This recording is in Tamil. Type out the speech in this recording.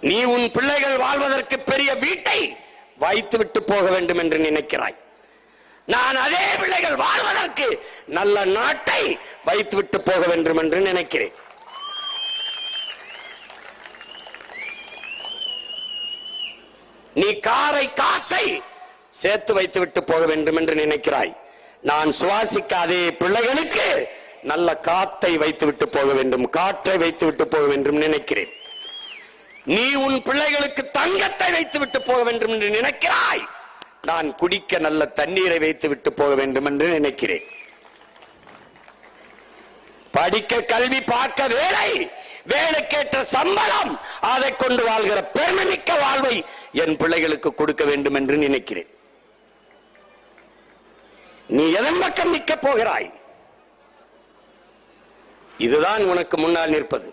நீ உன் பிள்ளைகள் வாழ்வதற்கு பெரிய வீட்டை வைத்து விட்டு போக வேண்டும் என்று நினைக்கிறாய். நான் அதே பிள்ளைகள் வாழ்வதற்கு நல்ல நாட்டை வைத்து விட்டு போக வேண்டும் என்று நினைக்கிறேன். நீ காரை காசை சேர்த்து வைத்து விட்டு போக வேண்டும் என்று நினைக்கிறாய். நான் சுவாசிக்காதே பிள்ளைகளுக்கு நல்ல காத்தை வைத்து விட்டு போக வேண்டும் காற்றை வைத்து விட்டு போக வேண்டும் நினைக்கிறேன். நீ உன் பிள்ளைகளுக்கு தங்கத்தை வைத்து விட்டு போக வேண்டும் என்று நினைக்கிறாய். நான் குடிக்க நல்ல தண்ணீரை வைத்து விட்டு போக வேண்டும் என்று நினைக்கிறேன். படிக்க கல்வி பார்க்க வேலை வேலைக்கேற்ற சம்பளம் அதை கொண்டு வாழ்கிற பெருமைமிக்க வாழ்வை என் பிள்ளைகளுக்கு கொடுக்க வேண்டும் என்று நினைக்கிறேன். நீ எதன் பக்கம் நிற்க போகிறாய்? இதுதான் உனக்கு முன்னால் நிற்பது.